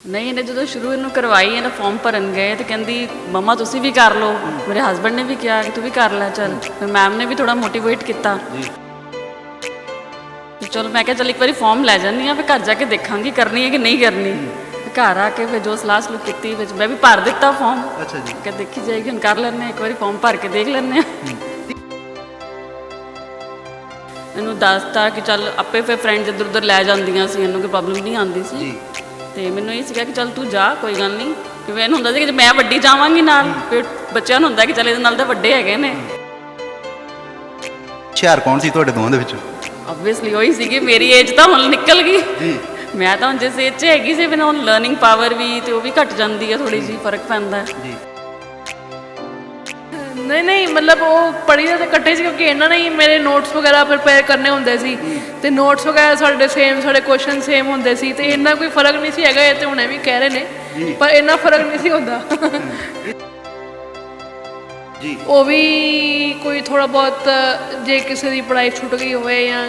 ਨਹੀਂ ਇਹਨੇ ਜਦੋਂ ਸ਼ੁਰੂ ਇਹਨੂੰ ਕਰਵਾਈ ਇਹਦਾ ਫਾਰਮ ਭਰਨ ਗਏ ਤੇ ਕਹਿੰਦੀ ਮਮਾ ਤੁਸੀਂ ਵੀ ਕਰ ਲਓ। ਮੇਰੇ ਹਸਬੰਡ ਨੇ ਵੀ ਕਿਹਾ ਕਿ ਤੂੰ ਵੀ ਕਰ ਲੈ ਚੱਲ। ਫਿਰ ਮੈਮ ਨੇ ਵੀ ਥੋੜਾ ਮੋਟੀਵੇਟ ਕੀਤਾ। ਚਲੋ ਮੈਂ ਕਿਹਾ ਚੱਲ ਇੱਕ ਵਾਰੀ ਫਾਰਮ ਲੈ ਜਾਂਦੀ ਆ ਫਿਰ ਘਰ ਜਾ ਕੇ ਦੇਖਾਂਗੀ ਕਰਨੀ ਹੈ ਕਿ ਨਹੀਂ ਕਰਨੀ। ਘਰ ਆ ਕੇ ਫਿਰ ਜੋ ਸਲਾਹ ਸਲੂਕ ਕੀਤੀ ਵਿੱਚ ਮੈਂ ਵੀ ਭਰ ਦਿੱਤਾ ਫਾਰਮ ਅੱਛਾ ਜੀ। ਕਿ ਦੇਖੀ ਜਾਏਗੀ ਹੁਣ ਕਰ ਹਾਂ ਇੱਕ ਵਾਰੀ ਫਾਰਮ ਭਰ ਕੇ ਦੇਖ ਲੈਂਦੇ ਆ ਇਹਨੂੰ ਦੱਸਤਾ ਕਿ ਚੱਲ ਆਪੇ ਫਿਰ ਫਰੈਂਡਸ ਇੱਧਰ ਉੱਧਰ ਲੈ ਜਾਂਦੀਆਂ ਸੀ ਇਹਨੂੰ ਕੋਈ ਪ੍ਰੋਬਲਮ ਨਹੀਂ ਆਉਂਦੀ ਸੀ। ਜੀ। ਤੇ ਮੈਨੂੰ ਇਹ ਸੀਗਾ ਕਿ ਚੱਲ ਤੂੰ ਜਾ ਕੋਈ ਗੱਲ ਨਹੀਂ। ਕਿਉਂਕਿ ਇਹਨੂੰ ਹੁੰਦਾ ਸੀ ਕਿ ਜੇ ਮੈਂ ਵੱਡੀ ਜਾਵਾਂਗੀ ਨਾਲ ਫਿਰ ਬੱਚਿਆਂ ਨੂੰ ਹੁੰਦਾ ਕਿ ਚੱਲ ਇਹਦੇ ਨਾਲ ਤਾਂ ਵੱਡੇ ਹੈਗੇ ਨੇ। ਹੁਸ਼ਿਆਰ ਕੌਣ ਸੀ ਤੁਹਾਡੇ ਦੋਵਾਂ ਦੇ ਵਿੱਚੋਂ? ਆਬਵੀਅਸਲੀ ਉਹੀ ਸੀਗੀ ਮੇਰੀ ਏਜ ਤਾਂ ਹੁਣ ਨਿਕਲ ਗਈ। ਜੀ। ਮੈਂ ਤਾਂ ਹੁਣ ਜਿਸ ਏਜ 'ਚ ਹੈਗੀ ਸੀ ਮੈਨੂੰ ਹੁਣ ਲਰਨਿੰਗ ਪਾਵਰ ਵੀ ਤੇ ਉਹ ਵੀ ਘਟ ਜਾਂਦੀ ਹੈ ਥੋੜੀ ਜੀ ਫ਼ਰਕ ਪੈਂਦਾ। ਹੈ ਜੀ। ਨਹੀਂ ਨਹੀਂ ਮਤਲਬ ਉਹ ਪੜ੍ਹੀ ਦੇ ਤੇ ਇਕੱਠੇ ਸੀ ਕਿਉਂਕਿ ਇਹਨਾਂ ਨੇ ਹੀ ਮੇਰੇ ਨੋਟਸ ਵਗੈਰਾ ਪ੍ਰਿਪੇਅਰ ਕਰਨੇ ਹੁੰਦੇ ਸੀ। ਤੇ ਨੋਟਸ ਵਗੈਰਾ ਸਾਡੇ ਸੇਮ ਸਾਡੇ ਕੁਐਸਚਨ ਸੇਮ ਹੁੰਦੇ ਸੀ ਤੇ ਇੰਨਾ ਕੋਈ ਫ਼ਰਕ ਨਹੀਂ ਸੀ ਹੈਗਾ ਇਹ ਤੇ ਹੁਣੇ ਵੀ ਕਹਿ ਰਹੇ ਨੇ ਪਰ ਇੰਨਾ ਫ਼ਰਕ ਨਹੀਂ ਸੀ ਹੁੰਦਾ। ਜੀ। ਉਹ ਵੀ ਕੋਈ ਥੋੜਾ ਬਹੁਤ ਜੇ ਕਿਸੇ ਦੀ ਪੜ੍ਹਾਈ ਛੁੱਟ ਗਈ ਹੋਵੇ ਜਾਂ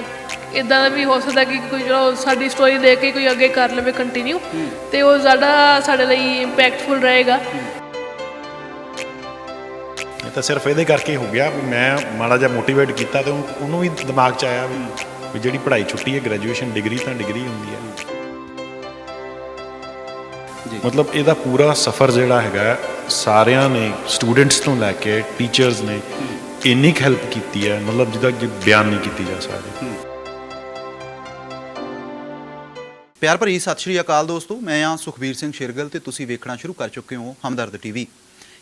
ਇਦਾਂ ਦਾ ਵੀ ਹੋ ਸਕਦਾ ਕਿ ਕੋਈ ਚਲੋ ਸਾਡੀ ਸਟੋਰੀ ਦੇਖ ਕੇ ਕੋਈ ਅੱਗੇ ਕਰ ਲਵੇ ਕੰਟੀਨਿਊ ਤੇ ਉਹ ਜ਼ਿਆਦਾ ਸਾਡੇ ਲਈ ਇੰਪੈਕਟਫੁਲ ਰਹੇਗਾ। ਇਹ ਤਾਂ ਸਿਰਫ ਇਹਦੇ ਕਰਕੇ ਹੀ ਗਿਆ ਵੀ ਮੈਂ ਮਾੜਾ ਜਿਹਾ ਮੋਟੀਵੇਟ ਕੀਤਾ ਤੇ ਉਹ- ਉਹਨੂੰ ਵੀ ਦਿਮਾਗ 'ਚ ਆਇਆ ਵੀ ਜਿਹੜੀ ਪੜ੍ਹਾਈ ਛੁੱਟੀ ਹੈ ਗ੍ਰੈਜੂਏਸ਼ਨ ਡਿਗਰੀ ਤਾਂ ਡਿਗਰੀ ਹੁੰਦੀ ਹੈ। ਜੀ। ਮਤਲਬ ਇਹਦਾ ਪੂਰਾ ਸਫ਼ਰ ਜਿਹੜਾ ਹੈਗਾ ਸਾਰਿਆਂ ਨੇ ਸਟੂਡੈਂਟਸ ਤੋਂ ਲੈ ਕੇ ਟੀਚਰਸ ਨੇ ਇੰਨੀ ਹੈਲਪ ਕੀਤੀ ਹੈ ਮਤਲਬ ਜਿਹਦਾ ਕਿ ਬਿਆਨ ਨਹੀਂ ਕੀਤੀ ਜਾ ਸਕਦੀ। ਪਿਆਰ ਭਰੀ ਸਤਿ ਸ਼੍ਰੀ ਅਕਾਲ ਦੋਸਤੋ ਮੈਂ ਆ ਸੁਖਬੀਰ ਸਿੰਘ ਸ਼ਿਰਗਲ ਤੇ ਤੁਸੀਂ ਵੇਖਣਾ ਸ਼ੁਰੂ ਕਰ ਚੁੱਕੇ ਹੋ ਹਮਦਰਦ ਟੀਵੀ।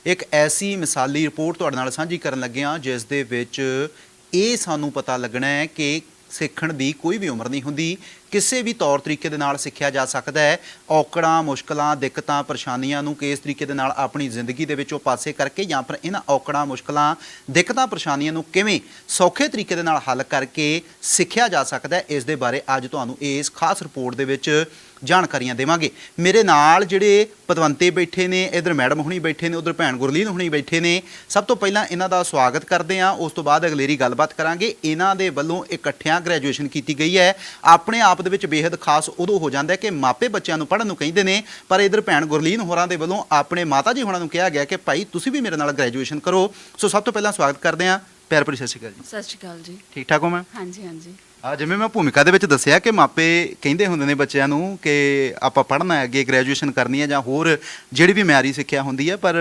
ਇੱਕ ਐਸੀ ਮਿਸਾਲੀ ਰਿਪੋਰਟ ਤੁਹਾਡੇ ਨਾਲ ਸਾਂਝੀ ਕਰਨ ਲੱਗੇ ਹਾਂ, ਜਿਸ ਦੇ ਵਿੱਚ ਇਹ ਸਾਨੂੰ ਪਤਾ ਲੱਗਣਾ ਹੈ ਕਿ ਸਿੱਖਣ ਦੀ ਕੋਈ ਵੀ ਉਮਰ ਨਹੀਂ ਹੁੰਦੀ। ਕਿਸੇ ਵੀ ਤੌਰ ਤਰੀਕੇ ਦੇ ਨਾਲ ਸਿੱਖਿਆ ਜਾ ਸਕਦਾ ਹੈ। ਔਕੜਾਂ, ਮੁਸ਼ਕਲਾਂ, ਦਿੱਕਤਾਂ, ਪਰੇਸ਼ਾਨੀਆਂ ਨੂੰ ਕਿਸ ਤਰੀਕੇ ਦੇ ਨਾਲ ਆਪਣੀ ਜ਼ਿੰਦਗੀ ਦੇ ਵਿੱਚੋਂ ਪਾਸੇ ਕਰਕੇ ਜਾਂ ਫਿਰ ਇਹਨਾਂ ਔਕੜਾਂ, ਮੁਸ਼ਕਲਾਂ, ਦਿੱਕਤਾਂ, ਪਰੇਸ਼ਾਨੀਆਂ ਨੂੰ ਕਿਵੇਂ ਸੌਖੇ ਤਰੀਕੇ ਦੇ ਨਾਲ ਹੱਲ ਕਰਕੇ ਸਿੱਖਿਆ ਜਾ ਸਕਦਾ ਹੈ, ਇਸ ਦੇ ਬਾਰੇ ਅੱਜ ਤੁਹਾਨੂੰ ਇਸ ਖਾਸ ਰਿਪੋਰਟ ਦੇ ਵਿੱਚ ਜਾਣਕਾਰੀਆਂ ਦੇਵਾਂਗੇ। ਮੇਰੇ ਨਾਲ ਜਿਹੜੇ ਪਤਵੰਤੇ ਬੈਠੇ ਨੇ, ਇਧਰ ਮੈਡਮ ਹੁਣੀ ਬੈਠੇ ਨੇ, ਉਧਰ ਭੈਣ ਗੁਰਲੀਨ ਹੁਣੀ ਬੈਠੇ ਨੇ, ਸਭ ਤੋਂ ਪਹਿਲਾਂ ਇਹਨਾਂ ਦਾ ਸਵਾਗਤ ਕਰਦੇ ਹਾਂ। ਉਸ ਤੋਂ ਬਾਅਦ ਅਗਲੇਰੀ ਗੱਲਬਾਤ ਕਰਾਂਗੇ। ਇਹਨਾਂ ਦੇ ਵੱਲੋਂ ਇਕੱਠਿਆਂ ਗ੍ਰੈਜੂਏਸ਼ਨ ਕੀਤੀ ਗਈ ਹੈ। ਆਪਣੇ ਆਪ ਆਪ ਦੇ ਵਿੱਚ ਬੇहद ਖਾਸ ਉਦੋਂ ਹੋ ਜਾਂਦਾ ਹੈ ਕਿ ਮਾਪੇ ਬੱਚਿਆਂ ਨੂੰ ਪੜ੍ਹਨ ਨੂੰ ਕਹਿੰਦੇ ਨੇ। ਪਰ ਇਧਰ ਭੈਣ ਗੁਰਲੀਨ ਹੋਰਾਂ ਦੇ ਵੱਲੋਂ ਆਪਣੇ ਮਾਤਾ ਜੀ ਹੋਰਾਂ ਨੂੰ ਕਿਹਾ ਗਿਆ ਕਿ ਭਾਈ, ਤੁਸੀਂ ਵੀ ਮੇਰੇ ਨਾਲ ਗ੍ਰੈਜੂਏਸ਼ਨ ਕਰੋ। ਸੋ ਸਭ ਤੋਂ ਪਹਿਲਾਂ ਸਵਾਗਤ ਕਰਦੇ ਹਾਂ ਪਿਆਰ ਭਰੀ ਸਤਿ ਸ਼੍ਰੀ ਅਕਾਲ ਜੀ। ਸਤਿ ਸ਼੍ਰੀ ਅਕਾਲ ਜੀ। ਠੀਕ ਠਾਕ ਹੋ ਮੈਂ ਹਾਂਜੀ ਹਾਂਜੀ। ਆ ਜਿਵੇਂ ਮੈਂ ਭੂਮਿਕਾ ਦੇ ਵਿੱਚ ਦੱਸਿਆ ਕਿ ਮਾਪੇ ਕਹਿੰਦੇ ਹੁੰਦੇ ਨੇ ਬੱਚਿਆਂ ਨੂੰ ਕਿ ਆਪਾਂ ਪੜ੍ਹਨਾ ਹੈ ਅੱਗੇ ਗ੍ਰੈਜੂਏਸ਼ਨ ਕਰਨੀ ਹੈ ਜਾਂ ਹੋਰ ਜਿਹੜੀ ਵੀ ਮਿਆਰੀ ਸਿੱਖਿਆ ਹੁੰਦੀ ਹੈ ਪਰ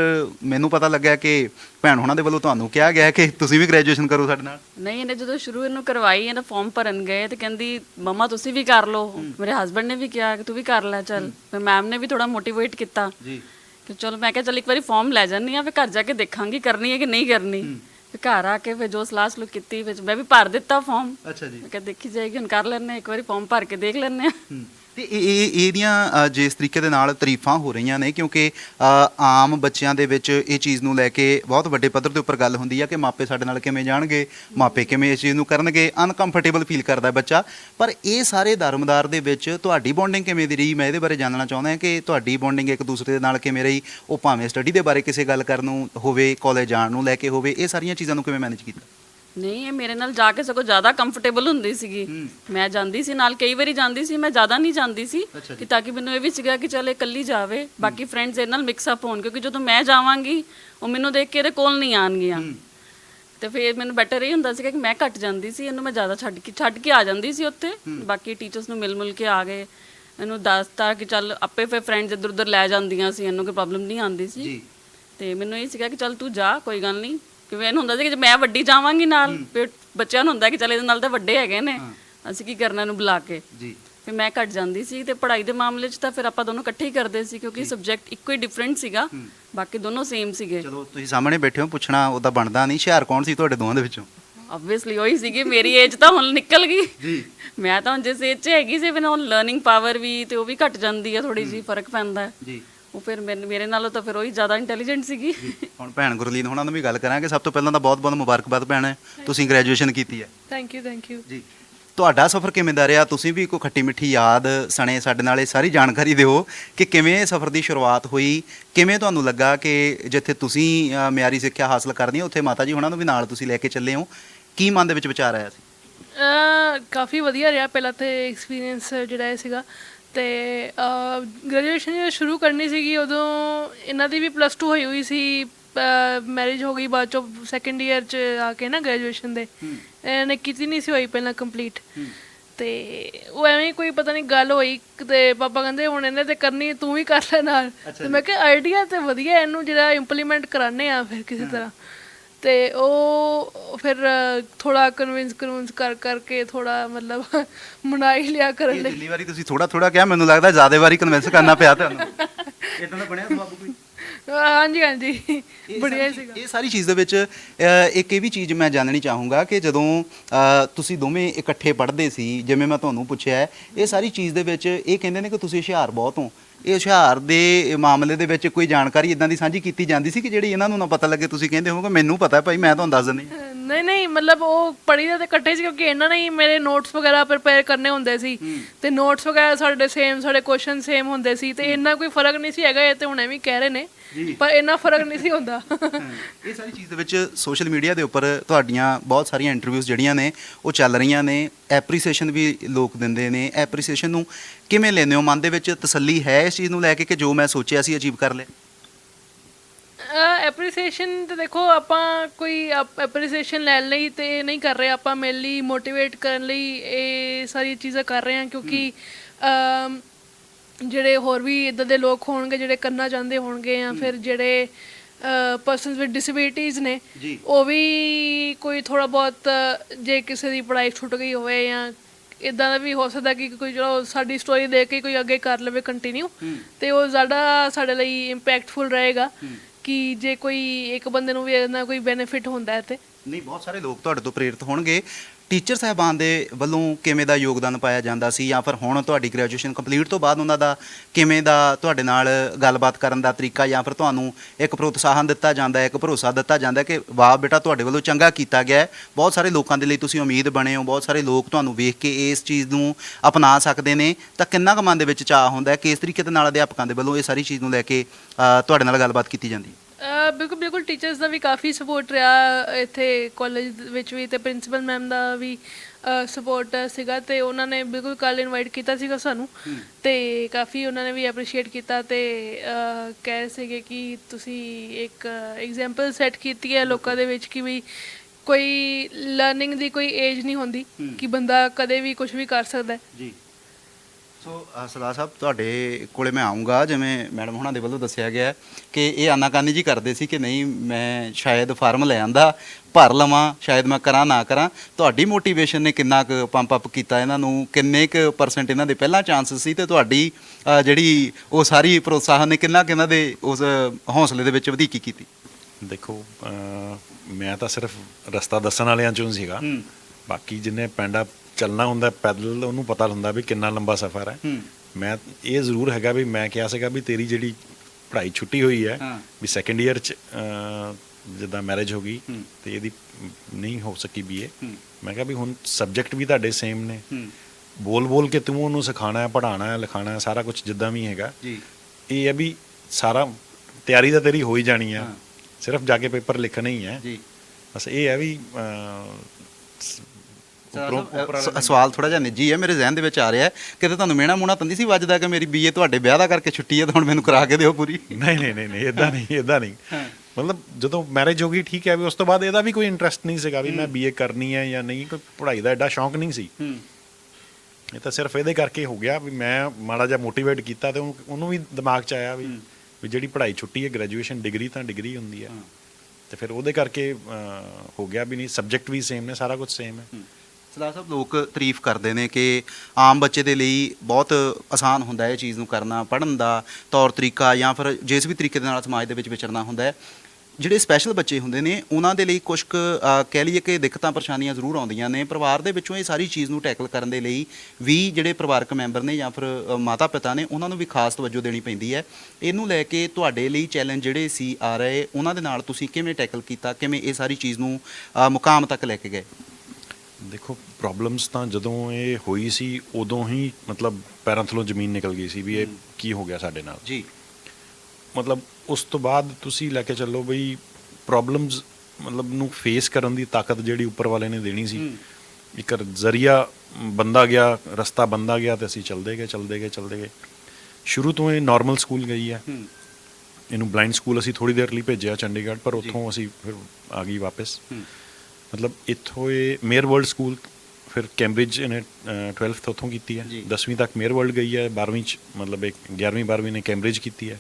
ਮੈਨੂੰ ਪਤਾ ਲੱਗਾ ਕਿ ਭੈਣ ਹੋਣਾ ਦੇ ਵੱਲੋਂ ਤੁਹਾਨੂੰ ਕਿਹਾ ਗਿਆ ਕਿ ਤੁਸੀਂ ਵੀ ਗ੍ਰੈਜੂਏਸ਼ਨ ਕਰੋ ਸਾਡੇ ਨਾਲ। ਨਹੀਂ ਇਹਨੇ ਜਦੋਂ ਸ਼ੁਰੂ ਇਹਨੂੰ ਕਰਵਾਈ ਇਹਦਾ ਫਾਰਮ ਭਰਨ ਗਏ ਤੇ ਕਹਿੰਦੀ ਮਮਾ ਤੁਸੀਂ ਵੀ ਕਰ ਲਓ। ਮੇਰੇ ਹਸਬੰਡ ਨੇ ਵੀ ਕਿਹਾ ਕਿ ਤੂੰ ਵੀ ਕਰ ਲੈ ਚੱਲ। ਫਿਰ ਮੈਮ ਨੇ ਵੀ ਥੋੜਾ ਮੋਟੀਵੇਟ ਕੀਤਾ ਜੀ। ਕਿ ਚਲੋ ਮੈਂ ਕਿਹਾ ਚੱਲ ਇੱਕ ਵਾਰੀ ਫਾਰਮ ਲੈ ਜਾਂਦੀ ਆ ਫਿਰ ਘਰ ਜਾ ਕੇ ਦੇਖਾਂਗੀ ਕਰਨੀ ਹੈ ਕਿ ਨਹੀਂ ਕਰਨੀ। ਫਿਰ ਘਰ ਆ ਕੇ ਫਿਰ ਜੋ ਸਲਾਹ ਸਲੂਕ ਕੀਤੀ ਵਿੱਚ ਮੈਂ ਵੀ ਭਰ ਦਿੱਤਾ ਫਾਰਮ ਅੱਛਾ ਜੀ। ਮੈਂ ਕਿਹਾ ਦੇਖੀ ਜਾਏਗੀ ਹੁਣ ਕਰ ਹਾਂ ਇੱਕ ਵਾਰੀ ਫਾਰਮ ਭਰ ਕੇ ਦੇਖ ਲੈਂਦੇ ਆ ਤੇ ਇਹ ਇਹ ਇਹਦੀਆਂ ਅ, ਜਿਸ ਤਰੀਕੇ ਦੇ ਨਾਲ ਤਾਰੀਫਾਂ ਹੋ ਰਹੀਆਂ ਨੇ ਕਿਉਂਕਿ ਅ, ਆਮ ਬੱਚਿਆਂ ਦੇ ਵਿੱਚ ਇਹ ਚੀਜ਼ ਨੂੰ ਲੈ ਕੇ ਬਹੁਤ ਵੱਡੇ ਪੱਧਰ ਦੇ ਉੱਪਰ ਗੱਲ ਹੁੰਦੀ ਆ ਕਿ ਮਾਪੇ ਸਾਡੇ ਨਾਲ ਕਿਵੇਂ ਜਾਣਗੇ ਮਾਪੇ ਕਿਵੇਂ ਇਸ ਚੀਜ਼ ਨੂੰ ਕਰਨਗੇ ਅਨਕੰਫਰਟੇਬਲ ਫੀਲ ਕਰਦਾ ਹੈ ਬੱਚਾ। ਪਰ ਇਹ ਸਾਰੇ ਦਰਮਦਾਰ ਦੇ ਵਿੱਚ ਤੁਹਾਡੀ ਬੌਂਡਿੰਗ ਕਿਵੇਂ ਦੀ ਰਹੀ? ਮੈਂ ਇਹਦੇ ਬਾਰੇ ਜਾਣਨਾ ਚਾਹੁੰਦਾ ਹਾਂ ਕਿ ਤੁਹਾਡੀ ਬੌਂਡਿੰਗ ਇੱਕ ਦੂਸਰੇ ਦੇ ਨਾਲ ਕਿਵੇਂ ਰਹੀ? ਉਹ ਭਾਵੇਂ ਸਟੱਡੀ ਦੇ ਬਾਰੇ ਕਿਸੇ ਗੱਲ ਕਰਨ ਨੂੰ ਹੋਵੇ ਕਾਲਜ ਜਾਣ ਨੂੰ ਲੈ ਕੇ ਹੋਵੇ ਇਹ ਸਾਰੀਆਂ ਚੀਜ਼ਾਂ ਨੂੰ ਕਿਵੇਂ ਮੈਨੇਜ ਕੀਤਾ? ਨਹੀਂ ਇਹ ਮੇਰੇ ਨਾਲ ਜਾ ਕੇ ਸਗੋਂ ਜ਼ਿਆਦਾ ਕੰਫਰਟੇਬਲ ਹੁੰਦੀ ਸੀਗੀ। ਮੈਂ ਜਾਂਦੀ ਸੀ ਨਾਲ ਕਈ ਵਾਰੀ ਜਾਂਦੀ ਸੀ ਮੈਂ ਜ਼ਿਆਦਾ ਨਹੀਂ ਜਾਂਦੀ ਸੀ ਕਿ ਤਾਂ ਕਿ ਮੈਨੂੰ ਇਹ ਵੀ ਸੀਗਾ ਕਿ ਚੱਲ ਇਹ ਇਕੱਲੀ ਜਾਵੇ। ਬਾਕੀ ਫਰੈਂਡਸ ਇਹ ਨਾਲ ਮਿਕਸ ਅਪ ਹੋਣ ਕਿਉਂਕਿ ਜਦੋਂ ਮੈਂ ਜਾਵਾਂਗੀ ਉਹ ਮੈਨੂੰ ਦੇਖ ਕੇ ਇਹਦੇ ਕੋਲ ਨਹੀਂ ਆਣਗੀਆਂ ਤੇ ਫਿਰ ਮੈਨੂੰ ਬੈਟਰ ਇਹ ਹੁੰਦਾ ਸੀਗਾ ਕਿ ਮੈਂ ਘਟ ਜਾਂਦੀ ਸੀ ਇਹਨੂੰ ਮੈਂ ਜ਼ਿਆਦਾ ਛੱਡ ਕੇ ਛੱਡ ਕੇ ਆ ਜਾਂਦੀ ਸੀ ਉੱਥੇ। ਬਾਕੀ ਟੀਚਰਸ ਨੂੰ ਮਿਲ ਮਿਲ ਕੇ ਆ ਗਏ। ਇਹਨੂੰ ਦੱਸਤਾ ਕਿ ਚੱਲ ਆਪੇ ਫਿਰ ਫਰੈਂਡਸ ਇੱਧਰ ਉੱਧਰ ਲੈ ਜਾਂਦੀਆਂ ਸੀ ਇਹਨੂੰ ਕੋਈ ਪ੍ਰੋਬਲਮ ਨਹੀਂ ਆਉਂਦੀ ਸੀ। ਜੀ। ਤੇ ਮੈਨੂੰ ਇਹ ਸੀਗਾ ਕਿ ਚੱਲ ਤੂੰ ਜਾ ਕੋਈ ਗੱਲ ਨਹੀਂ। ਕਿਉਂਕਿ ਇਹਨੂੰ ਹੁੰਦਾ ਸੀ ਕਿ ਜੇ ਮੈਂ ਵੱਡੀ ਜਾਵਾਂਗੀ ਨਾਲ ਫਿਰ ਬੱਚਿਆਂ ਨੂੰ ਹੁੰਦਾ ਕਿ ਚੱਲ ਇਹਦੇ ਨਾਲ ਤਾਂ ਵੱਡੇ ਹੈਗੇ ਨੇ। ਅਸੀਂ ਕੀ ਕਰਨਾ ਇਹਨੂੰ ਬੁਲਾ ਕੇ? ਜੀ। ਫਿਰ ਮੈਂ ਘਟ ਜਾਂਦੀ ਸੀ ਤੇ ਪੜ੍ਹਾਈ ਦੇ ਮਾਮਲੇ 'ਚ ਤਾਂ ਫਿਰ ਆਪਾਂ ਦੋਨੋਂ ਇਕੱਠੇ ਹੀ ਕਰਦੇ ਸੀ ਕਿਉਂਕਿ ਸਬਜੈਕਟ ਇੱਕੋ ਹੀ ਡਿਫਰੈਂਟ ਸੀਗਾ। ਬਾਕੀ ਦੋਨੋਂ ਸੇਮ ਸੀਗੇ। ਚਲੋ ਤੁਸੀਂ ਸਾਹਮਣੇ ਬੈਠੇ ਹੋ ਪੁੱਛਣਾ ਉਹਦਾ ਬਣਦਾ ਨਹੀਂ। ਹੁਸ਼ਿਆਰ ਕੌਣ ਸੀ ਤੁਹਾਡੇ ਦੋਵਾਂ ਦੇ ਵਿੱਚੋਂ? ਆਬਵੀਅਸਲੀ ਉਹੀ ਸੀਗੀ ਮੇਰੀ ਏਜ ਤਾਂ ਹੁਣ ਨਿਕਲ ਗਈ। ਜੀ। ਮੈਂ ਤਾਂ ਹੁਣ ਜਿਸ ਏਜ 'ਚ ਹੈਗੀ ਸੀ ਮੈਨੂੰ ਹੁਣ ਲਰਨਿੰਗ ਪਾਵਰ ਵੀ ਤੇ ਉਹ ਵੀ ਘਟ ਜਾਂਦੀ ਹੈ ਥੋੜੀ ਜੀ ਫ਼ਰਕ ਪੈਂਦਾ। ਜੀ। ਉਹ ਫਿਰ ਮੇਰੇ ਮੇਰੇ ਨਾਲੋਂ ਤਾਂ ਫਿਰ ਉਹੀ ਜ਼ਿਆਦਾ ਇੰਟੈਲੀਜੈਂਟ ਸੀਗੀ। ਹੁਣ ਭੈਣ ਗੁਰਲੀਨ ਹੋਣਾ ਨਾਲ ਵੀ ਗੱਲ ਕਰਾਂਗੇ ਸਭ ਤੋਂ ਪਹਿਲਾਂ ਤਾਂ ਬਹੁਤ ਬਹੁਤ ਮੁਬਾਰਕਬਾਦ ਭੈਣ ਤੁਸੀਂ ਗ੍ਰੈਜੂਏਸ਼ਨ ਕੀਤੀ ਹੈ। ਥੈਂਕ ਯੂ ਥੈਂਕ ਯੂ ਜੀ। ਤੁਹਾਡਾ ਸਫ਼ਰ ਕਿਵੇਂ ਦਾ ਰਿਹਾ? ਤੁਸੀਂ ਵੀ ਕੋਈ ਖੱਟੀ ਮਿੱਠੀ ਯਾਦ ਸਣੇ ਸਾਡੇ ਨਾਲ ਇਹ ਸਾਰੀ ਜਾਣਕਾਰੀ ਦਿਓ ਕਿ ਕਿਵੇਂ ਇਹ ਸਫ਼ਰ ਦੀ ਸ਼ੁਰੂਆਤ ਹੋਈ ਕਿਵੇਂ ਤੁਹਾਨੂੰ ਲੱਗਾ ਕਿ ਜਿੱਥੇ ਤੁਸੀਂ ਅ, ਮਿਆਰੀ ਸਿੱਖਿਆ ਹਾਸਲ ਕਰਨੀ ਹੈ ਉੱਥੇ ਮਾਤਾ ਜੀ ਹੋਣਾ ਨੂੰ ਵੀ ਨਾਲ ਤੁਸੀਂ ਲੈ ਕੇ ਚੱਲੇ ਹੋ। ਕੀ ਮਨ ਦੇ ਵਿੱਚ ਵਿਚਾਰ ਆਇਆ ਸੀ? ਅਹ ਕਾਫੀ ਵਧੀਆ ਰਿਹਾ। ਪਹਿਲਾਂ ਤੇ ਐਕਸਪੀਰੀਅੰਸ ਜਿਹੜਾ ਇਹ ਸੀਗਾ ਤੇ ਗ੍ਰੈਜੂਏਸ਼ਨ ਸ਼ੁਰੂ ਕਰਨੀ ਸੀਗੀ ਉਦੋਂ ਇਹਨਾਂ ਦੀ ਵੀ ਪਲੱਸ 2 ਹੋਈ ਹੋਈ ਸੀ ਮੈਰਿਜ ਹੋ ਗਈ ਬਾਅਦ ਚੋਂ ਸੈਕੰਡ ਇਅਰ ਚ ਆ ਕੇ ਨਾ ਗ੍ਰੈਜੂਏਸ਼ਨ ਦੇ। ਇਹਨੇ ਕੀਤੀ ਨਹੀਂ ਸੀ ਹੋਈ ਪਹਿਲਾਂ ਕੰਪਲੀਟ ਤੇ ਉਹ ਐਵੇਂ ਕੋਈ ਪਤਾ ਨਹੀਂ ਗੱਲ ਹੋਈ ਤੇ ਪਾਪਾ ਕਹਿੰਦੇ ਹੁਣ ਇਹਨੇ ਤੇ ਕਰਨੀ ਤੂੰ ਵੀ ਕਰ ਲੈ ਨਾਲ। ਤੇ ਮੈਂ ਕਿਹਾ ਆਈਡੀਆ ਤੇ ਵਧੀਆ ਇਹਨੂੰ ਜਿਹੜਾ ਇੰਪਲੀਮੈਂਟ ਕਰਾਣੇ ਆ ਫਿਰ ਕਿਸੇ ਤਰ੍ਹਾਂ। ਤੇ ਉਹ ਫਿਰ ਥੋੜਾ ਕਨਵਿੰਸ ਕਨਵਿੰਸ ਕਰ ਕਰਕੇ ਥੋੜਾ ਮਤਲਬ ਮਨਾ ਹੀ ਲਿਆ ਕਰਨ ਲਈ। ਜਿੰਨੀ ਵਾਰੀ ਤੁਸੀਂ ਥੋੜਾ ਥੋੜਾ ਕਿਹਾ ਮੈਨੂੰ ਲੱਗਦਾ ਜ਼ਿਆਦਾ ਵਾਰੀ ਕਨਵਿੰਸ ਕਰਨਾ ਪਿਆ ਤੁਹਾਨੂੰ। ਇਦਾਂ ਦਾ ਬਣਿਆ ਸਵਾਬ ਕੋਈ। ਹਾਂਜੀ ਹਾਂਜੀ। ਇਹ ਬੜੀਆ ਸਾਰੀ ਸੀਗਾ। ਇਹ ਸਾਰੀ ਚੀਜ਼ ਦੇ ਵਿੱਚ ਅ, ਇੱਕ ਇਹ ਵੀ ਚੀਜ਼ ਮੈਂ ਜਾਣਨੀ ਚਾਹੂੰਗਾ ਕਿ ਜਦੋਂ ਅ, ਤੁਸੀਂ ਦੋਵੇਂ ਇਕੱਠੇ ਪੜ੍ਹਦੇ ਸੀ ਜਿਵੇਂ ਮੈਂ ਤੁਹਾਨੂੰ ਪੁੱਛਿਆ ਹੈ, ਇਹ ਸਾਰੀ ਚੀਜ਼ ਦੇ ਵਿੱਚ ਇਹ ਕਹਿੰਦੇ ਨੇ ਕਿ ਤੁਸੀਂ ਹੁਸ਼ਿਆਰ ਬਹੁਤ ਹੋ। ਇਹ ਹੁਸ਼ਿਆਰ ਦੇ ਮਾਮਲੇ ਦੇ ਵਿੱਚ ਕੋਈ ਜਾਣਕਾਰੀ ਇਦਾਂ ਦੀ ਸਾਂਝੀ ਕੀਤੀ ਜਾਂਦੀ ਸੀ ਕਿ ਜਿਹੜੀ ਇਹਨਾਂ ਨੂੰ ਨਾ ਪਤਾ ਲੱਗੇ ਤੁਸੀਂ ਕਹਿੰਦੇ ਹੋਵੋਗੇ ਮੈਨੂੰ ਪਤਾ ਹੈ ਭਾਈ ਮੈਂ ਤੁਹਾਨੂੰ ਦੱਸ ਦਿੰਦੀ ਹਾਂ। ਨਹੀਂ ਨਹੀਂ ਮਤਲਬ ਉਹ ਪੜ੍ਹੀ ਦੇ ਤੇ ਇਕੱਠੇ ਸੀ ਕਿਉਂਕਿ ਇਹਨਾਂ ਨੇ ਹੀ ਮੇਰੇ ਨੋਟਸ ਵਗੈਰਾ ਪ੍ਰਿਪੇਅਰ ਕਰਨੇ ਹੁੰਦੇ ਸੀ। ਤੇ ਨੋਟਸ ਵਗੈਰਾ ਸਾਡੇ ਸੇਮ ਸਾਡੇ ਕੁਐਸਚਨ ਸੇਮ ਹੁੰਦੇ ਸੀ ਤੇ ਇੰਨਾ ਕੋਈ ਫ਼ਰਕ ਨਹੀਂ ਸੀ ਹੈਗਾ ਇਹ ਤੇ ਹੁਣ ਐਵੇਂ ਕਹਿ ਰਹੇ ਨੇ ਪਰ ਇੰਨਾ ਫ਼ਰਕ ਨਹੀਂ ਸੀ ਹੁੰਦਾ। ਇਹ ਸਾਰੀ ਚੀਜ਼ ਦੇ ਵਿੱਚ ਸੋਸ਼ਲ ਮੀਡੀਆ ਦੇ ਉੱਪਰ ਤੁਹਾਡੀਆਂ ਬਹੁਤ ਸਾਰੀਆਂ ਇੰਟਰਵਿਊਜ਼ ਜਿਹੜੀਆਂ ਨੇ ਉਹ ਚੱਲ ਰਹੀਆਂ ਨੇ। ਐਪਰੀਸੀਏਸ਼ਨ ਵੀ ਲੋਕ ਦਿੰਦੇ ਨੇ। ਐਪਰੀਸੀਏਸ਼ਨ ਨੂੰ ਕਿਵੇਂ ਲੈਂਦੇ ਹੋ? ਮਨ ਦੇ ਵਿੱਚ ਤਸੱਲੀ ਹੈ ਇਸ ਚੀਜ਼ ਨੂੰ ਲੈ ਕੇ ਕਿ ਜੋ ਮੈਂ ਸੋਚਿਆ ਸੀ ਅਚੀਵ ਕਰ ਲਿਆ? ਐਪਰੀਸੀਏਸ਼ਨ ਤੇ ਦੇਖੋ ਆਪਾਂ ਕੋਈ ਐਪਰੀਸੀਏਸ਼ਨ ਲੈਣ ਲਈ ਤੇ ਨਹੀਂ ਕਰ ਰਹੇ ਆਪਾਂ ਮੇਨਲੀ ਮੋਟੀਵੇਟ ਕਰਨ ਲਈ ਇਹ ਸਾਰੀ ਚੀਜ਼ਾਂ ਕਰ ਰਹੇ ਹਾਂ ਕਿਉਂਕਿ ਜਿਹੜੇ ਹੋਰ ਵੀ ਇਦਾਂ ਦੇ ਲੋਕ ਹੋਣਗੇ ਜਿਹੜੇ ਕਰਨਾ ਚਾਹੁੰਦੇ ਹੋਣਗੇ ਜਾਂ ਫਿਰ ਜਿਹੜੇ ਪਰਸਨਸ ਵਿਦ ਡਿਸੇਬਿਲਿਟੀਜ਼ ਨੇ। ਉਹ ਵੀ ਕੋਈ ਥੋੜਾ ਬਹੁਤ ਜੇ ਕਿਸੇ ਦੀ ਪੜ੍ਹਾਈ ਛੁੱਟ ਗਈ ਹੋਵੇ ਜਾਂ ਇਦਾਂ ਦਾ ਵੀ ਹੋ ਸਕਦਾ ਕਿ ਕੋਈ ਚਲੋ ਸਾਡੀ ਸਟੋਰੀ ਦੇਖ ਕੇ ਕੋਈ ਅੱਗੇ ਕਰ ਲਵੇ ਕੰਟੀਨਿਊ ਤੇ ਉਹ ਜ਼ਿਆਦਾ ਸਾਡੇ ਲਈ ਇੰਪੈਕਟਫੁਲ ਰਹੇਗਾ। ਕਿ ਜੇ ਕੋਈ ਇੱਕ ਬੰਦੇ ਨੂੰ ਵੀ ਇਹਦਾ ਕੋਈ ਬੈਨੀਫਿਟ ਹੁੰਦਾ ਹੈ ਤੇ? ਨਹੀਂ, ਬਹੁਤ ਸਾਰੇ ਲੋਕ ਤੁਹਾਡੇ ਤੋਂ ਪ੍ਰੇਰਿਤ ਹੋਣਗੇ। ਟੀਚਰ ਸਾਹਿਬਾਨ ਦੇ ਵੱਲੋਂ ਕਿਵੇਂ ਦਾ ਯੋਗਦਾਨ ਪਾਇਆ ਜਾਂਦਾ ਸੀ ਜਾਂ ਫਿਰ ਹੁਣ ਤੁਹਾਡੀ ਗ੍ਰੈਜੂਏਸ਼ਨ ਕੰਪਲੀਟ ਤੋਂ ਬਾਅਦ ਉਹਨਾਂ ਦਾ ਕਿਵੇਂ ਦਾ ਤੁਹਾਡੇ ਨਾਲ ਗੱਲਬਾਤ ਕਰਨ ਦਾ ਤਰੀਕਾ ਜਾਂ ਫਿਰ ਤੁਹਾਨੂੰ ਇੱਕ ਪ੍ਰੋਤਸਾਹਨ ਦਿੱਤਾ ਜਾਂਦਾ ਹੈ ਇੱਕ ਭਰੋਸਾ ਦਿੱਤਾ ਜਾਂਦਾ ਹੈ ਕਿ ਵਾਹ ਬੇਟਾ ਤੁਹਾਡੇ ਵੱਲੋਂ ਚੰਗਾ ਕੀਤਾ ਗਿਆ ਹੈ। ਬਹੁਤ ਸਾਰੇ ਲੋਕਾਂ ਦੇ ਲਈ ਤੁਸੀਂ ਉਮੀਦ ਬਣੇ ਹੋ, ਬਹੁਤ ਸਾਰੇ ਲੋਕ ਤੁਹਾਨੂੰ ਵੇਖ ਕੇ ਇਸ ਚੀਜ਼ ਨੂੰ ਅਪਣਾ ਸਕਦੇ ਨੇ। ਤਾਂ ਕਿੰਨਾ ਕੁ ਮਨ ਦੇ ਵਿੱਚ ਚਾਹ ਹੁੰਦਾ ਹੈ ਕਿ ਤਰੀਕੇ ਦੇ ਨਾਲ ਅਧਿਆਪਕਾਂ ਦੇ ਵੱਲੋਂ ਇਹ ਸਾਰੀ ਚੀਜ਼ ਨੂੰ ਲੈ ਕੇ ਤੁਹਾਡੇ ਨਾਲ ਗੱਲਬਾਤ ਕੀਤੀ ਜਾਂਦੀ ਹੈ? ਬਿਲਕੁਲ ਬਿਲਕੁਲ ਟੀਚਰਸ ਦਾ ਵੀ ਕਾਫੀ ਸਪੋਰਟ ਰਿਹਾ ਇੱਥੇ ਕਾਲਜ ਵਿੱਚ ਵੀ ਤੇ ਪ੍ਰਿੰਸੀਪਲ ਮੈਮ ਦਾ ਵੀ ਸਪੋਰਟ ਸੀਗਾ ਤੇ ਉਹਨਾਂ ਨੇ ਬਿਲਕੁਲ ਕੱਲ ਇਨਵਾਈਟ ਕੀਤਾ ਸੀਗਾ ਸਾਨੂੰ ਤੇ ਕਾਫੀ ਉਹਨਾਂ ਨੇ ਵੀ ਐਪਰੀਸ਼ੀਏਟ ਕੀਤਾ ਤੇ ਕਹਿ ਰਹੇ ਸੀਗੇ ਕਿ ਤੁਸੀਂ ਇੱਕ ਐਗਜ਼ਾਮਪਲ ਸੈੱਟ ਕੀਤੀ ਹੈ ਲੋਕਾਂ ਦੇ ਵਿੱਚ ਕਿ ਵੀ ਕੋਈ ਲਰਨਿੰਗ ਦੀ ਕੋਈ ਏਜ ਨਹੀਂ ਹੁੰਦੀ ਕਿ ਬੰਦਾ ਕਦੇ ਵੀ ਕੁਝ ਵੀ ਕਰ ਸਕਦਾ ਹੈ। ਜੀ। ਸੋ ਅ, ਸਰਦਾਰ ਸਾਹਿਬ ਤੁਹਾਡੇ ਕੋਲੇ ਮੈਂ ਆਉਂਗਾ ਜਿਵੇਂ ਮੈਡਮ ਹੁਣਾਂ ਦੇ ਵੱਲੋਂ ਦੱਸਿਆ ਗਿਆ ਹੈ ਕਿ ਇਹ ਆਨਾਕਾਨੀ ਜੀ ਕਰਦੇ ਸੀ ਕਿ ਨਹੀਂ ਮੈਂ ਸ਼ਾਇਦ ਫਾਰਮ ਲੈ ਆਂਦਾ ਭਰ ਲਵਾਂ ਸ਼ਾਇਦ ਮੈਂ ਕਰਾਂ ਨਾ ਕਰਾਂ। ਤੁਹਾਡੀ ਮੋਟੀਵੇਸ਼ਨ ਨੇ ਕਿੰਨਾ ਕੁ ਪੰਪ ਅਪ ਕੀਤਾ ਇਹਨਾਂ ਨੂੰ? ਕਿੰਨੇ ਕੁ ਪਰਸੈਂਟ ਇਹਨਾਂ ਦੇ ਪਹਿਲਾਂ ਚਾਂਸਸ ਸੀ ਤੇ ਤੁਹਾਡੀ ਅ, ਜਿਹੜੀ ਉਹ ਸਾਰੀ ਪ੍ਰੋਤਸਾਹਨ ਨੇ ਕਿੰਨਾ ਕਿੰਨਾ ਦੇ ਉਸ ਹੌਸਲੇ ਦੇ ਵਿੱਚ ਵਧੀਕੀ ਕੀਤੀ? ਦੇਖੋ ਅਹ, ਮੈਂ ਤਾਂ ਸਿਰਫ ਰਸਤਾ ਦੱਸਣ ਵਾਲਿਆਂ ਚੋਂ ਸੀਗਾ। ਬਾਕੀ ਜਿੰਨੇ ਪੈਂਡਾ ਚੱਲਣਾ ਹੁੰਦਾ ਪੈਦਲ ਉਹਨੂੰ ਪਤਾ ਹੁੰਦਾ ਵੀ ਕਿੰਨਾ ਲੰਬਾ ਸਫ਼ਰ ਹੈ। ਮੈਂ ਇਹ ਜ਼ਰੂਰ ਹੈਗਾ ਵੀ ਮੈਂ ਕਿਹਾ ਸੀਗਾ ਵੀ ਤੇਰੀ ਜਿਹੜੀ ਪੜ੍ਹਾਈ ਛੁੱਟੀ ਹੋਈ ਹੈ। ਵੀ ਸੈਕੰਡ ਇਅਰ ਚ ਜਿੱਦਾਂ ਮੈਰਿਜ ਹੋ ਗਈ। ਤੇ ਇਹਦੀ ਨਹੀਂ ਹੋ ਸਕੀ ਬੀਏ। ਮੈਂ ਕਿਹਾ ਵੀ ਹੁਣ ਸਬਜੈਕਟ ਵੀ ਤੁਹਾਡੇ ਸੇਮ ਨੇ ਬੋਲ ਬੋਲ ਕੇ ਤੂੰ ਉਹਨੂੰ ਸਿਖਾਣਾ ਹੈ ਪੜ੍ਹਾਉਣਾ ਹੈ ਲਿਖਾਣਾ ਹੈ ਸਾਰਾ ਕੁਝ ਜਿੱਦਾਂ ਵੀ ਹੈਗਾ ਜੀ ਇਹ ਹੈ ਵੀ ਸਾਰਾ ਤਿਆਰੀ ਤਾਂ ਤੇਰੀ ਹੋ ਹੀ ਜਾਣੀ ਹੈ। ਸਿਰਫ ਜਾ ਕੇ ਪੇਪਰ ਲਿਖਣਾ ਹੀ ਹੈ ਜੀ ਬਸ ਇਹ ਹੈ ਵੀ ਸ- ਸਵਾਲ ਥੋੜਾ ਜਿਹਾ ਨਿੱਜੀ ਹੈ ਮੇਰੇ ਜ਼ਿਹਨ ਦੇ ਵਿੱਚ ਆ ਰਿਹਾ ਹੈ। ਕਿਤੇ ਤੁਹਾਨੂੰ ਮਿਹਣਾ ਮੂਣਾ ਤੰਦੀ ਸੀ ਵੱਜਦਾ ਕਿ ਮੇਰੀ ਬੀਏ ਤੁਹਾਡੇ ਵਿਆਹ ਦਾ ਕਰਕੇ ਛੁੱਟੀ ਹੈ ਤਾਂ ਹੁਣ ਮੈਨੂੰ ਕਰਾ ਕੇ ਦਿਓ ਪੂਰੀ? ਨਹੀਂ ਨਹੀਂ ਨਹੀਂ ਨਹੀਂ ਇਦਾਂ ਨਹੀਂ ਇਦਾਂ ਨਹੀਂ। ਮਤਲਬ ਜਦੋਂ ਮੈਰਿਜ ਹੋ ਗਈ ਠੀਕ ਹੈ ਵੀ ਉਸ ਤੋਂ ਬਾਅਦ ਇਹਦਾ ਵੀ ਕੋਈ ਇੰਟਰਸਟ ਨਹੀਂ ਸੀਗਾ ਵੀ ਮੈਂ ਬੀਏ ਕਰਨੀ ਹੈ ਜਾਂ ਨਹੀਂ ਕੋਈ ਪੜ੍ਹਾਈ ਦਾ ਐਡਾ ਸ਼ੌਂਕ ਨਹੀਂ ਸੀ। ਹੂੰ। ਇਹ ਤਾਂ ਸਿਰਫ ਇਹਦੇ ਕਰਕੇ ਹੋ ਗਿਆ ਵੀ ਮੈਂ ਮਾੜਾ ਜਿਹਾ ਮੋਟੀਵੇਟ ਕੀਤਾ ਤੇ ਉਹਨੂੰ ਉਹਨੂੰ ਵੀ ਦਿਮਾਗ 'ਚ ਆਇਆ ਵੀ ਵੀ ਜਿਹੜੀ ਪੜ੍ਹਾਈ ਛੁੱਟੀ ਹੈ ਗ੍ਰੈਜੂਏਸ਼ਨ ਡਿਗਰੀ ਤਾਂ ਡਿਗਰੀ ਹੁੰਦੀ ਹੈ। ਤੇ ਫਿਰ ਉਹਦੇ ਕਰਕੇ ਅਹ, ਹੋ ਗਿਆ ਵੀ ਨਹੀਂ ਸਬਜੈਕਟ ਵੀ ਸੇਮ ਨੇ ਸਾਰਾ ਕੁਝ ਸੇਮ ਹੈ। ਸਲਾਹ ਸਾਹਿਬ ਲੋਕ ਤਾਰੀਫ ਕਰਦੇ ਨੇ ਕਿ ਆਮ ਬੱਚੇ ਦੇ ਲਈ ਬਹੁਤ ਆਸਾਨ ਹੁੰਦਾ ਹੈ ਇਹ ਚੀਜ਼ ਨੂੰ ਕਰਨਾ ਪੜ੍ਹਨ ਦਾ ਤੌਰ ਤਰੀਕਾ ਜਾਂ ਫਿਰ ਜਿਸ ਵੀ ਤਰੀਕੇ ਦੇ ਨਾਲ ਸਮਾਜ ਦੇ ਵਿੱਚ ਵਿਚਰਨਾ ਹੁੰਦਾ ਹੈ। ਜਿਹੜੇ ਸਪੈਸ਼ਲ ਬੱਚੇ ਹੁੰਦੇ ਨੇ ਉਹਨਾਂ ਦੇ ਲਈ ਕੁਝ ਕੁ, ਕਹਿ ਲਈਏ ਕਿ ਦਿੱਕਤਾਂ ਪਰੇਸ਼ਾਨੀਆਂ ਜ਼ਰੂਰ ਆਉਂਦੀਆਂ ਨੇ। ਪਰਿਵਾਰ ਦੇ ਵਿੱਚੋਂ ਇਹ ਸਾਰੀ ਚੀਜ਼ ਨੂੰ ਟੈਕਲ ਕਰਨ ਦੇ ਲਈ ਵੀ ਜਿਹੜੇ ਪਰਿਵਾਰਕ ਮੈਂਬਰ ਨੇ ਜਾਂ ਫਿਰ ਮਾਤਾ ਪਿਤਾ ਨੇ ਉਹਨਾਂ ਨੂੰ ਵੀ ਖਾਸ ਤਵੱਜੋ ਦੇਣੀ ਪੈਂਦੀ ਹੈ। ਇਹਨੂੰ ਲੈ ਕੇ ਤੁਹਾਡੇ ਲਈ ਚੈਲੰਜ ਜਿਹੜੇ ਸੀ ਆ ਰਹੇ ਉਹਨਾਂ ਦੇ ਨਾਲ ਤੁਸੀਂ ਕਿਵੇਂ ਟੈਕਲ ਕੀਤਾ ਕਿਵੇਂ ਇਹ ਸਾਰੀ ਚੀਜ਼ ਨੂੰ ਮੁਕਾਮ ਤੱਕ ਲੈ ਕੇ ਗਏ? ਦੇਖੋ ਪ੍ਰੋਬਲਮਸ ਤਾਂ ਜਦੋਂ ਇਹ ਹੋਈ ਸੀ ਉਦੋਂ ਹੀ ਮਤਲਬ ਪੈਰਾਂ ਥਲੋਂ ਜ਼ਮੀਨ ਨਿਕਲ ਗਈ ਸੀ ਵੀ ਇਹ ਕੀ ਹੋ ਗਿਆ ਸਾਡੇ ਨਾਲ। ਜੀ। ਮਤਲਬ ਉਸ ਤੋਂ ਬਾਅਦ ਤੁਸੀਂ ਲੈ ਕੇ ਚੱਲੋ ਬਈ ਪ੍ਰੋਬਲਮਸ ਮਤਲਬ ਨੂੰ ਫੇਸ ਕਰਨ ਦੀ ਤਾਕਤ ਜਿਹੜੀ ਉੱਪਰ ਵਾਲੇ ਨੇ ਦੇਣੀ ਸੀ। ਇੱਕ ਜ਼ਰੀਆ ਬੰਦਾ ਗਿਆ ਰਸਤਾ ਬੰਦਾ ਗਿਆ ਤੇ ਅਸੀਂ ਚੱਲਦੇ ਗਏ ਚੱਲਦੇ ਗਏ ਚੱਲਦੇ ਗਏ। ਸ਼ੁਰੂ ਤੋਂ ਇਹ ਨਾਰਮਲ ਸਕੂਲ ਗਈ ਹੈ। ਇਹਨੂੰ ਬਲਾਈਂਡ ਸਕੂਲ ਅਸੀਂ ਥੋੜੀ ਦੇਰ ਲਈ ਭੇਜਿਆ ਚੰਡੀਗੜ੍ਹ ਪਰ ਉੱਥੋਂ ਅਸੀਂ ਫਿਰ ਆ ਗਈ ਵਾਪਸ। ਮਤਲਬ ਇੱਥੋਂ ਇਹ ਮੇਅਰ ਵਰਲਡ ਸਕੂਲ ਫਿਰ ਕੈਂਬਰਿਜ ਇਹਨੇ 12th ਉੱਥੋਂ ਕੀਤੀ ਹੈ ਜੀ। 10ਵੀਂ ਤੱਕ ਮੇਅਰ ਵਰਲਡ ਗਈ ਹੈ 12ਵੀਂ ਚ ਮਤਲਬ ਇੱਕ 11ਵੀਂ 12ਵੀਂ ਨੇ ਕੈਂਬਰਿਜ ਕੀਤੀ ਹੈ।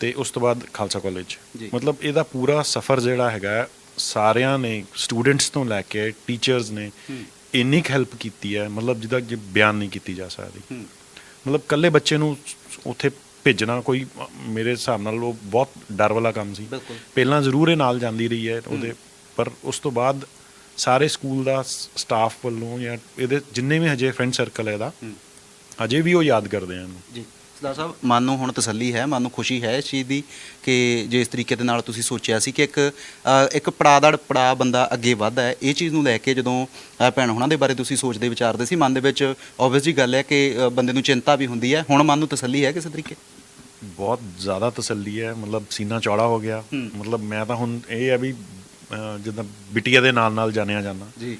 ਤੇ ਉਸ ਤੋਂ ਬਾਅਦ ਖਾਲਸਾ ਕਾਲਜ। ਮਤਲਬ ਇਹਦਾ ਪੂਰਾ ਸਫ਼ਰ ਜਿਹੜਾ ਹੈਗਾ ਸਾਰਿਆਂ ਨੇ ਸਟੂਡੈਂਟਸ ਤੋਂ ਲੈ ਕੇ ਟੀਚਰਸ ਨੇ ਇੰਨੀ ਹੈਲਪ ਕੀਤੀ ਹੈ ਮਤਲਬ ਜਿਹਦਾ ਕਿ ਬਿਆਨ ਨਹੀਂ ਕੀਤੀ ਜਾ ਸਕਦੀ ਮਤਲਬ ਕੱਲੇ ਬੱਚੇ ਨੂੰ ਉੱਥੇ ਭੇਜਣਾ ਕੋਈ ਮੇਰੇ ਹਿਸਾਬ ਨਾਲ ਉਹ ਬਹੁਤ ਡਰ ਵਾਲਾ ਕੰਮ ਸੀ। ਪਹਿਲਾਂ ਜ਼ਰੂਰ ਇਹ ਨਾਲ ਜਾਂਦੀ ਰਹੀ ਹੈ ਉਹਦੇ ਪਰ ਉਸ ਤੋਂ ਬਾਅਦ ਸਾਰੇ ਸਕੂਲ ਦਾ ਸਟਾਫ ਵੱਲੋਂ ਜਾਂ ਇਹਦੇ ਜਿੰਨੇ ਵੀ ਹਜੇ ਫਰੈਂਡ ਸਰਕਲ ਹੈ ਇਹਦਾ। ਹਜੇ ਵੀ ਉਹ ਯਾਦ ਕਰਦੇ ਹਨ ਜੀ। ਸਰਦਾਰ ਸਾਹਿਬ ਮਨ ਨੂੰ ਹੁਣ ਤਸੱਲੀ ਹੈ ਮਨ ਨੂੰ ਖੁਸ਼ੀ ਹੈ ਇਸ ਚੀਜ਼ ਦੀ ਕਿ ਜਿਸ ਤਰੀਕੇ ਦੇ ਨਾਲ ਤੁਸੀਂ ਸੋਚਿਆ ਸੀ ਕਿ ਇੱਕ ਅ, ਇੱਕ ਪੜਾਦੜ ਪੜਾ ਬੰਦਾ ਅੱਗੇ ਵੱਧਦਾ ਹੈ ਇਹ ਚੀਜ਼ ਨੂੰ ਲੈ ਕੇ ਜਦੋਂ ਅ, ਭੈਣ ਹੁਣਾਂ ਦੇ ਬਾਰੇ ਤੁਸੀਂ ਸੋਚਦੇ ਵਿਚਾਰਦੇ ਸੀ ਮਨ ਦੇ ਵਿੱਚ ਆਬਵੀਅਸ ਜੀ ਗੱਲ ਹੈ ਕਿ ਅ, ਬੰਦੇ ਨੂੰ ਚਿੰਤਾ ਵੀ ਹੁੰਦੀ ਹੈ। ਹੁਣ ਮਨ ਨੂੰ ਤਸੱਲੀ ਹੈ ਕਿਸੇ ਤਰੀਕੇ? ਬਹੁਤ ਜ਼ਿਆਦਾ ਤਸੱਲੀ ਹੈ ਮਤਲਬ ਸੀਨਾ ਚੌੜਾ ਹੋ ਗਿਆ। ਮਤਲਬ ਮੈਂ ਤਾਂ ਹੁਣ ਇਹ ਹੈ ਵੀ ਜਿੱਦਾਂ ਬਿਟੀਆ ਦੇ ਨਾਲ ਨਾਲ ਜਾਣਿਆ ਜਾਂਦਾ। ਜੀ।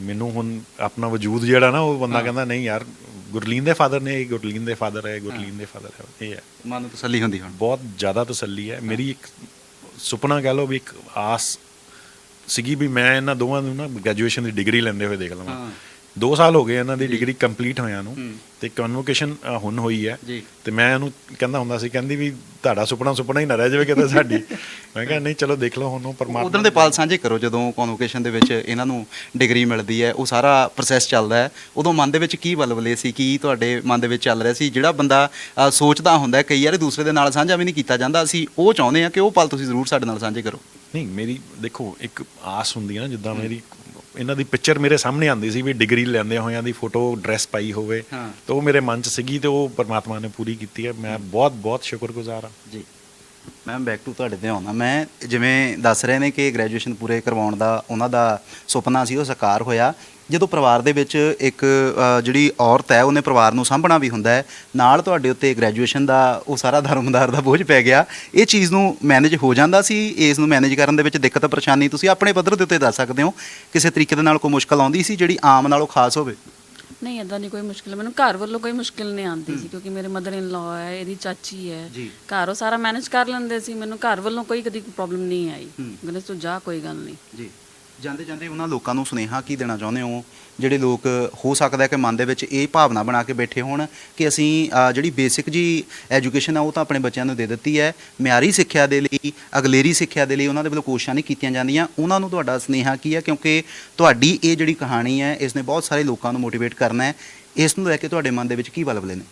ਮੈਨੂੰ ਹੁਣ ਆਪਣਾ ਵਜੂਦ ਜਿਹੜਾ ਨਾ ਉਹ ਬੰਦਾ ਕਹਿੰਦਾ ਨਹੀਂ ਯਾਰ ਗੁਰਲੀਨ ਦੇ ਫਾਦਰ ਨੇ ਇਹ ਗੁਰਲੀਨ ਦੇ ਫਾਦਰ ਹੈ ਗੁਰਲੀਨ ਦੇ ਫਾਦਰ ਹੈ। ਇਹ ਹੈ। ਮਨ ਨੂੰ ਤਸੱਲੀ ਹੁੰਦੀ ਹੁਣ। ਬਹੁਤ ਜ਼ਿਆਦਾ ਤਸੱਲੀ ਹੈ। ਮੇਰੀ ਇੱਕ ਸੁਪਨਾ ਕਹਿ ਲਓ ਵੀ ਇੱਕ ਆਸ ਸੀਗੀ ਵੀ ਮੈਂ ਇਹਨਾਂ ਦੋਵਾਂ ਨੂੰ ਨਾ ਗ੍ਰੈਜੂਏਸ਼ਨ ਦੀ ਡਿਗਰੀ ਲੈਂਦੇ ਹੋਏ ਦੇਖ ਲਵਾਂ। 2 ਸਾਲ ਹੋ ਗਏ ਇਹਨਾਂ ਦੀ ਡਿਗਰੀ ਕੰਪਲੀਟ ਹੋਇਆਂ ਨੂੰ। ਤੇ ਕਨਵੋਕੇਸ਼ਨ ਹੁਣ ਹੋਈ ਹੈ। ਤੇ ਮੈਂ ਇਹਨੂੰ ਕਹਿੰਦਾ ਹੁੰਦਾ ਸੀ ਕਹਿੰਦੀ ਵੀ ਤੁਹਾਡਾ ਸੁਪਨਾ ਸੁਪਨਾ ਹੀ ਨਾ ਰਹਿ ਜਾਵੇ ਕਿਤੇ ਸਾਡੀ। ਮੈਂ ਕਿਹਾ ਨਹੀਂ ਚਲੋ ਦੇਖ ਲਓ ਹੁਣ ਪਰਮਾਤਮਾ ਉਧਰ ਦੇ ਪਾਲ ਸਾਂਝੇ ਕਰੋ ਜਦੋਂ ਕਨਵੋਕੇਸ਼ਨ ਦੇ ਵਿੱਚ ਇਹਨਾਂ ਨੂੰ ਡਿਗਰੀ ਮਿਲਦੀ ਹੈ ਉਹ ਸਾਰਾ ਪ੍ਰੋਸੈਸ ਚੱਲਦਾ ਹੈ। ਉਦੋਂ ਮਨ ਦੇ ਵਿੱਚ ਕੀ ਬਲਬਲੇ ਸੀ ਕੀ ਤੁਹਾਡੇ ਮਨ ਦੇ ਵਿੱਚ ਚੱਲ ਰਿਹਾ ਸੀ? ਜਿਹੜਾ ਬੰਦਾ ਸੋਚਦਾ ਹੁੰਦਾ ਕਈ ਵਾਰ ਦੂਸਰੇ ਦੇ ਨਾਲ ਸਾਂਝਾ ਵੀ ਨਹੀਂ ਕੀਤਾ ਜਾਂਦਾ ਅਸੀਂ ਉਹ ਚਾਹੁੰਦੇ ਹਾਂ ਕਿ ਉਹ ਪਲ ਤੁਸੀਂ ਜ਼ਰੂਰ ਸਾਡੇ ਨਾਲ ਸਾਂਝੇ ਕਰੋ। ਨਹੀਂ ਮੇਰੀ ਦੇਖੋ ਇੱਕ ਆਸ ਹੁੰਦੀ ਹੈ ਨਾ ਜਿੱਦਾਂ ਮੇਰੀ ਇਹਨਾਂ ਦੀ ਪਿਕਚਰ ਮੇਰੇ ਸਾਹਮਣੇ ਆਉਂਦੀ ਸੀ ਵੀ ਡਿਗਰੀ ਲੈਂਦੇ ਹੋਇਆਂ ਦੀ ਫੋਟੋ ਡਰੈਸ ਪਾਈ ਹੋਵੇ। ਤੇ ਉਹ ਮੇਰੇ ਮਨ 'ਚ ਸੀਗੀ ਤੇ ਉਹ ਪਰਮਾਤਮਾ ਨੇ ਪੂਰੀ ਕੀਤੀ ਹੈ। ਮੈਂ ਬਹੁਤ ਬਹੁਤ ਸ਼ੁਕਰਗੁਜ਼ਾਰ ਹਾਂ। ਜੀ। ਮੈਮ ਬੈਕ ਟੂ ਤੁਹਾਡੇ ਤੇ ਆਉਣਾ ਮੈਂ ਜਿਵੇਂ ਦੱਸ ਰਹੇ ਨੇ ਕਿ ਗ੍ਰੈਜੂਏਸ਼ਨ ਪੂਰੇ ਕਰਵਾਉਣ ਦਾ ਉਹਨਾਂ ਦਾ ਸੁਪਨਾ ਸੀ ਉਹ ਸਾਕਾਰ ਹੋਇਆ। ਜਦੋਂ ਪਰਿਵਾਰ ਦੇ ਵਿੱਚ ਇੱਕ ਅ, ਜਿਹੜੀ ਔਰਤ ਹੈ ਉਹਨੇ ਪਰਿਵਾਰ ਨੂੰ ਸਾਂਭਣਾ ਵੀ ਹੁੰਦਾ ਹੈ ਨਾਲ ਤੁਹਾਡੇ ਉੱਤੇ ਗ੍ਰੈਜੂਏਸ਼ਨ ਦਾ ਉਹ ਸਾਰਾ ਧਰਮਦਾਰ ਦਾ ਬੋਝ ਪੈ ਗਿਆ ਇਹ ਚੀਜ਼ ਨੂੰ ਮੈਨੇਜ ਹੋ ਜਾਂਦਾ ਸੀ? ਇਸ ਨੂੰ ਮੈਨੇਜ ਕਰਨ ਦੇ ਵਿੱਚ ਦਿੱਕਤ ਪਰੇਸ਼ਾਨੀ ਤੁਸੀਂ ਆਪਣੇ ਪੱਧਰ ਦੇ ਉੱਤੇ ਦੱਸ ਸਕਦੇ ਹੋ? ਕਿਸੇ ਤਰੀਕੇ ਦੇ ਨਾਲ ਕੋਈ ਮੁਸ਼ਕਲ ਆਉਂਦੀ ਸੀ ਜਿਹੜੀ ਆਮ ਨਾਲੋਂ ਖਾਸ ਹੋਵੇ? ਨਹੀਂ ਇਦਾਂ ਨਹੀਂ ਕੋਈ ਮੁਸ਼ਕਿਲ ਮੈਨੂੰ ਘਰ ਵੱਲੋਂ ਕੋਈ ਮੁਸ਼ਕਿਲ ਨਹੀਂ ਆਉਂਦੀ ਸੀ ਕਿਉਂਕਿ ਮੇਰੇ ਮਦਰ ਇਨ ਲਾ ਹੈ ਇਹਦੀ ਚਾਚੀ ਹੈ ਜੀ। ਘਰ ਉਹ ਸਾਰਾ ਮੈਨੇਜ ਕਰ ਲੈਂਦੇ ਸੀ ਮੈਨੂੰ ਘਰ ਵੱਲੋਂ ਕੋਈ ਕਦੀ ਪ੍ਰੋਬਲਮ ਨਹੀਂ ਆਈ। ਹੂੰ। ਗਣੇਸ਼ ਤੂੰ ਜਾ ਕੋਈ ਗੱਲ ਨਹੀਂ। ਜੀ। ਜਾਂਦੇ ਜਾਂਦੇ ਉਹਨਾਂ ਲੋਕਾਂ ਨੂੰ ਸੁਨੇਹਾ ਕੀ ਦੇਣਾ ਚਾਹੁੰਦੇ ਹੋ? ਜਿਹੜੇ ਲੋਕ ਹੋ ਸਕਦਾ ਹੈ ਕਿ ਮਨ ਦੇ ਵਿੱਚ ਇਹ ਭਾਵਨਾ ਬਣਾ ਕੇ ਬੈਠੇ ਹੋਣ ਕਿ ਅਸੀਂ ਅ, ਜਿਹੜੀ ਬੇਸਿਕ ਜੀ ਐਜੂਕੇਸ਼ਨ ਆ ਉਹ ਤਾਂ ਆਪਣੇ ਬੱਚਿਆਂ ਨੂੰ ਦੇ ਦਿੱਤੀ ਹੈ। ਮਿਆਰੀ ਸਿੱਖਿਆ ਦੇ ਲਈ ਅਗਲੇਰੀ ਸਿੱਖਿਆ ਦੇ ਲਈ ਉਹਨਾਂ ਦੇ ਵੱਲੋਂ ਕੋਸ਼ਿਸ਼ਾਂ ਨਹੀਂ ਕੀਤੀਆਂ ਜਾਂਦੀਆਂ। ਉਹਨਾਂ ਨੂੰ ਤੁਹਾਡਾ ਸੁਨੇਹਾ ਕੀ ਹੈ? ਕਿਉਂਕਿ ਤੁਹਾਡੀ ਇਹ ਜਿਹੜੀ ਕਹਾਣੀ ਹੈ ਇਸ ਨੇ ਬਹੁਤ ਸਾਰੇ ਲੋਕਾਂ ਨੂੰ ਮੋਟੀਵੇਟ ਕਰਨਾ ਹੈ। ਇਸ ਨੂੰ ਲੈ ਕੇ ਤੁਹਾਡੇ ਮਨ ਦੇ ਵਿੱਚ ਕੀ ਬਲਬਲੇ ਨੇ?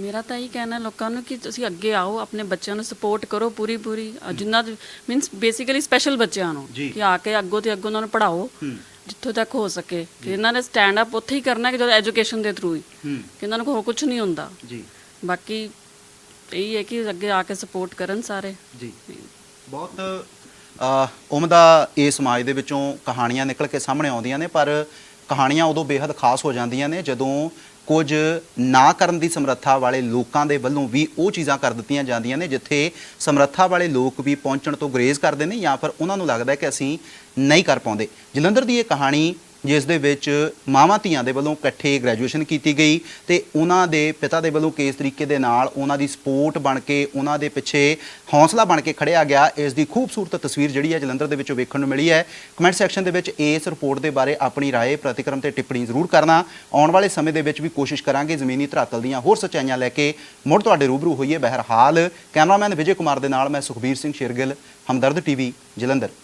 ਮੇਰਾ ਤਾਂ ਇਹ ਕਹਿਣਾ ਲੋਕਾਂ ਨੂੰ ਕਿ ਤੁਸੀਂ ਅੱਗੇ ਆਓ ਆਪਣੇ ਬੱਚਿਆਂ ਨੂੰ ਸਪੋਰਟ ਕਰੋ ਪੂਰੀ ਪੂਰੀ ਅਹ ਜਿੰਨਾ ਮੀਨਸ ਬੇਸਿਕਲੀ ਸਪੈਸ਼ਲ ਬੱਚਿਆਂ ਨੂੰ ਜੀ। ਕਿ ਆ ਕੇ ਅੱਗੋਂ ਤੇ ਅੱਗੋਂ ਉਹਨਾਂ ਨੂੰ ਪੜਾਓ ਜਿੱਥੋਂ ਤੱਕ ਹੋ ਸਕੇ। ਕਿ ਇਹਨਾਂ ਨੇ ਸਟੈਂਡ ਅਪ ਉੱਥੇ ਹੀ ਕਰਨਾ ਕਿ ਜਦੋਂ ਐਜੂਕੇਸ਼ਨ ਦੇ ਥਰੂ ਹੀ। ਹੂੰ। ਕਿ ਇਹਨਾਂ ਨੂੰ ਹੋਰ ਕੁਝ ਨਹੀਂ ਹੁੰਦਾ। ਜੀ। ਬਾਕੀ ਇਹੀ ਹੈ ਕਿ ਅੱਗੇ ਆ ਕੇ ਸਪੋਰਟ ਕਰਨ ਸਾਰੇ। ਜੀ। ਬਹੁਤ ਅ, ਉਮਦਾ ਇਸ ਸਮਾਜ ਦੇ ਵਿੱਚੋਂ ਕਹਾਣੀਆਂ ਨਿਕਲ ਕੇ ਸਾਹਮਣੇ ਆਉਂਦੀਆਂ ਨੇ ਪਰ ਕਹਾਣੀਆਂ ਉਦੋਂ ਬੇहद ਖਾਸ ਹੋ ਜਾਂਦੀਆਂ ਨੇ ਜਦੋਂ ਕੁਝ ਨਾ ਕਰਨ ਦੀ ਸਮਰੱਥਾ ਵਾਲੇ ਲੋਕਾਂ ਦੇ ਵੱਲੋਂ ਵੀ ਉਹ ਚੀਜ਼ਾਂ ਕਰ ਦਿੱਤੀਆਂ ਜਾਂਦੀਆਂ ਨੇ, ਜਿੱਥੇ ਸਮਰੱਥਾ ਵਾਲੇ ਲੋਕ ਵੀ ਪਹੁੰਚਣ ਤੋਂ ਗੁਰੇਜ਼ ਕਰਦੇ ਨੇ ਜਾਂ ਫਿਰ ਉਹਨਾਂ ਨੂੰ ਲੱਗਦਾ ਕਿ ਅਸੀਂ ਨਹੀਂ ਕਰ ਪਾਉਂਦੇ। ਜਲੰਧਰ ਦੀ ਇਹ ਕਹਾਣੀ ਜਿਸ ਦੇ ਵਿੱਚ ਮਾਵਾਂ ਧੀਆਂ ਦੇ ਵੱਲੋਂ ਇਕੱਠੇ ਗ੍ਰੈਜੂਏਸ਼ਨ ਕੀਤੀ ਗਈ ਤੇ ਉਹਨਾਂ ਦੇ ਪਿਤਾ ਦੇ ਵੱਲੋਂ ਕਿਸ ਤਰੀਕੇ ਦੇ ਨਾਲ ਉਹਨਾਂ ਦੀ ਸਪੋਰਟ ਬਣ ਕੇ ਉਹਨਾਂ ਦੇ ਪਿੱਛੇ ਹੌਸਲਾ ਬਣ ਕੇ ਖੜਿਆ ਗਿਆ ਇਸ ਦੀ ਖੂਬਸੂਰਤ ਤਸਵੀਰ ਜਿਹੜੀ ਹੈ ਜਲੰਧਰ ਦੇ ਵਿੱਚੋਂ ਵੇਖਣ ਨੂੰ ਮਿਲੀ ਹੈ ਕਮੈਂਟ ਸੈਕਸ਼ਨ ਦੇ ਵਿੱਚ ਇਸ ਰਿਪੋਰਟ ਦੇ ਬਾਰੇ ਆਪਣੀ رائے ਪ੍ਰਤੀਕਰਮ ਤੇ ਟਿੱਪਣੀ ਜ਼ਰੂਰ ਕਰਨਾ ਆਉਣ ਵਾਲੇ ਸਮੇਂ ਦੇ ਵਿੱਚ ਵੀ ਕੋਸ਼ਿਸ਼ ਕਰਾਂਗੇ ਜ਼ਮੀਨੀ ਧਰਾਤਲ ਦੀਆਂ ਹੋਰ ਸੱਚਾਈਆਂ ਲੈ ਕੇ ਮੁੜ ਤੁਹਾਡੇ ਰੂਬਰੂ ਹੋਈਏ ਬਹਿਰਹਾਲ ਕੈਮਰਾਮੈਨ ਵਿਜੇ ਕੁਮਾਰ ਦੇ ਨਾਲ ਮੈਂ ਸੁਖਬੀਰ ਸਿੰਘ ਸ਼ੇਰਗਿੱਲ ਹਮਦਰਦ ਟੀਵੀ ਜਲੰਧਰ